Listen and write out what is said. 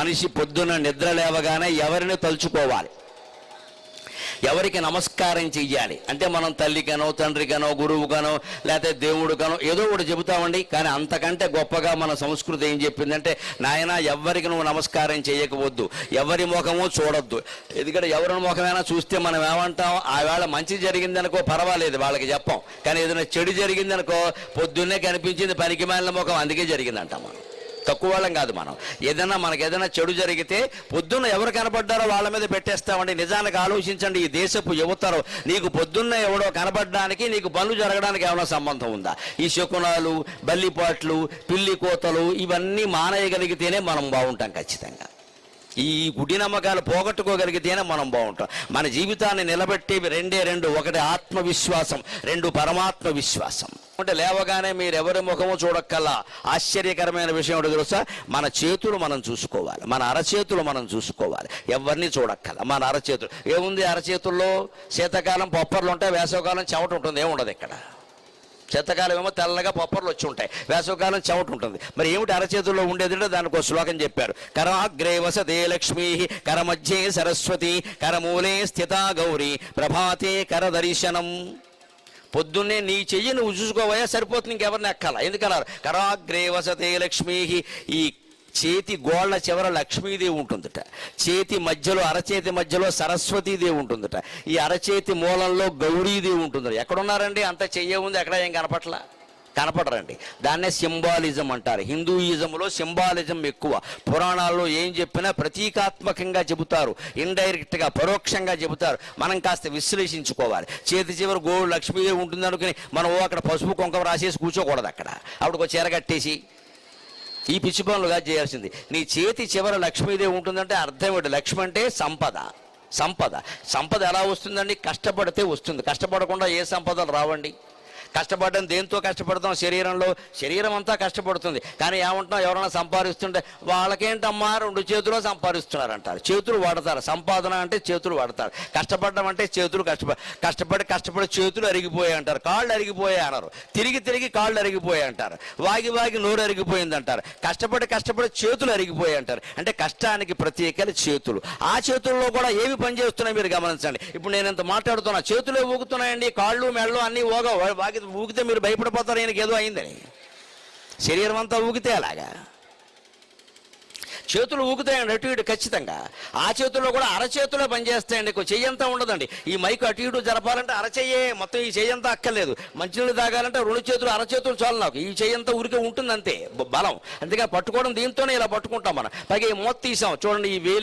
మనిషి పొద్దున నిద్ర లేవగానే ఎవరిని తలుచుకోవాలి? ఎవరికి నమస్కారం చెయ్యాలి? అంటే మనం తల్లికనో తండ్రికనో గురువుకనో లేకపోతే దేవుడికనో ఏదో ఒకటి చెబుతామండి. కానీ అంతకంటే గొప్పగా మన సంస్కృతి ఏం చెప్పిందంటే నాయన ఎవరికి నువ్వు నమస్కారం చేయకపోవద్దు ఎవరి ముఖము చూడొద్దు. ఎందుకంటే ఎవరి ముఖమైనా చూస్తే మనం ఏమంటాం? ఆవేళ మంచి జరిగిందనుకో పర్వాలేదు వాళ్ళకి చెప్పాం. కానీ ఏదైనా చెడు జరిగిందనుకో పొద్దున్నే కనిపించింది పనికి మాలిన ముఖం అందుకే జరిగిందంటాం మనం. తక్కువ వాళ్ళం కాదు మనం. ఏదైనా మనకి ఏదైనా చెడు జరిగితే పొద్దున్న ఎవరు కనపడ్డారో వాళ్ళ మీద పెట్టేస్తామండి. నిజానికి ఆలోచించండి ఈ దేశపు యువతరం. నీకు పొద్దున్న ఎవడో కనపడడానికి నీకు పనులు జరగడానికి ఏమైనా సంబంధం ఉందా? ఈ శకునాలు బల్లిపాట్లు పిల్లి కోతలు ఇవన్నీ మానేయగలిగితేనే మనం బాగుంటాం ఖచ్చితంగా. ఈ గుడి నమ్మకాలు పోగొట్టుకోగలిగితేనే మనం బాగుంటాం. మన జీవితాన్ని నిలబెట్టేవి రెండే రెండు ఒకటి ఆత్మవిశ్వాసం రెండు పరమాత్మ విశ్వాసం అంటే లేవగానే మీరెవరి ముఖము చూడక్కల్లా. ఆశ్చర్యకరమైన విషయం ఒకటి తెలుసా? మన చేతులు మనం చూసుకోవాలి. మన అరచేతులు మనం చూసుకోవాలి. ఎవరిని చూడక్కల మన అరచేతులు. ఏముంది అరచేతుల్లో? శీతాకాలం పొప్పర్లు ఉంటాయి వేసవకాలం చెమట ఉంటుంది ఏముండదు ఇక్కడ. శీతాకాలం ఏమో తెల్లగా పప్పర్లు వచ్చి ఉంటాయి. వేసవకాలం చెమట ఉంటుంది. మరి ఏమిటి అరచేతుల్లో ఉండేది అంటే దానికి ఒక శ్లోకం చెప్పారు. కరాగ్రే వసతే లక్ష్మీ కరమధ్యే సరస్వతి కరమూలే స్థిత గౌరీ ప్రభాతే కర దర్శనం పొద్దున్నే నీ చెయ్యి నువ్వు చూసుకోవయా సరిపోతుంది ఇంకెవరిని ఎక్కాల? ఎందుకన్నారు? కరాగ్రే వసతే లక్ష్మీ ఈ చేతి గోళ్ళ చివర లక్ష్మీదేవి ఉంటుందట. చేతి మధ్యలో అరచేతి మధ్యలో సరస్వతీదేవి ఉంటుందట. ఈ అరచేతి మూలంలో గౌరీదేవి ఉంటుందట. ఎక్కడున్నారండి? అంత చెయ్యే ఉంది ఎక్కడ ఏం కనపట్లా? కనపడరండి. దాన్నే సింబాలిజం అంటారు. హిందూయిజంలో సింబాలిజం ఎక్కువ. పురాణాల్లో ఏం చెప్పినా ప్రతీకాత్మకంగా చెబుతారు. ఇండైరెక్ట్గా పరోక్షంగా చెబుతారు. మనం కాస్త విశ్లేషించుకోవాలి. చేతి చివరి గోడు లక్ష్మీదేవి ఉంటుంది అనుకుని మనం ఓ అక్కడ పసుపు కొంక రాసేసి కూర్చోకూడదు అక్కడ. అప్పుడు ఒక చీర కట్టేసి ఈ పిచ్చి పనులుగా చేయాల్సింది. నీ చేతి చివర లక్ష్మీదేవి ఉంటుందంటే అర్థం ఏమిటి లక్ష్మి అంటే సంపద. సంపద. సంపద ఎలా వస్తుందండి? కష్టపడితే వస్తుంది. కష్టపడకుండా ఏ సంపదలు రావండి? కష్టపడడం దేంతో కష్టపడతాం? శరీరంలో. శరీరం అంతా కష్టపడుతుంది. కానీ ఏమంటున్నాం ఎవరైనా సంపాదిస్తుంటే వాళ్ళకేంటమ్మా? రెండు చేతులు సంపాదిస్తున్నారు అంటారు చేతులు వాడతారు. సంపాదన అంటే చేతులు వాడతారు. కష్టపడడం అంటే చేతులు కష్టపడి కష్టపడి కష్టపడి చేతులు అరిగిపోయాయి అంటారు. కాళ్ళు అరిగిపోయాయి అన్నారు. తిరిగి తిరిగి కాళ్ళు అరిగిపోయాయి అంటారు. వాగి వాగి నోరు అరిగిపోయింది అంటారు. కష్టపడి కష్టపడి చేతులు అరిగిపోయాయి అంటారు. అంటే కష్టానికి ప్రత్యేకలు చేతులు. ఆ చేతుల్లో కూడా ఏవి పనిచేస్తున్నాయి మీరు గమనించండి. ఇప్పుడు నేను ఇంత మాట్లాడుతున్నా. చేతులే ఊగుతున్నాయండి. కాళ్ళు మెళ్ళు అన్నీ ఓగ వాగి ఊగితే మీరు భయపడిపోతారు ఈయనకి ఏదో అయిందని. శరీరం అంతా ఊగితే అలాగా. చేతులు ఊగుతాయండి అటు ఇటు ఖచ్చితంగా. ఆ చేతుల్లో కూడా అరచేతులే పనిచేస్తాయండి చెయ్యంతా ఉండదండి. ఈ మైకు అటు ఇటు జరపాలంటే అరచెయ్యే మొత్తం ఈ చెయ్యంతా అక్కర్లేదు. మంచినీళ్ళు తాగాలంటే రెండు చేతులు అరచేతులు చాలు నాకు. ఈ చెయ్యంతా ఉరికే ఉంటుంది అంతే బలం. అందుకే పట్టుకోవడం దీంతోనే ఇలా పట్టుకుంటాం మనం. పైగా ఈ మూత తీసాం చూడండి ఈ వేలు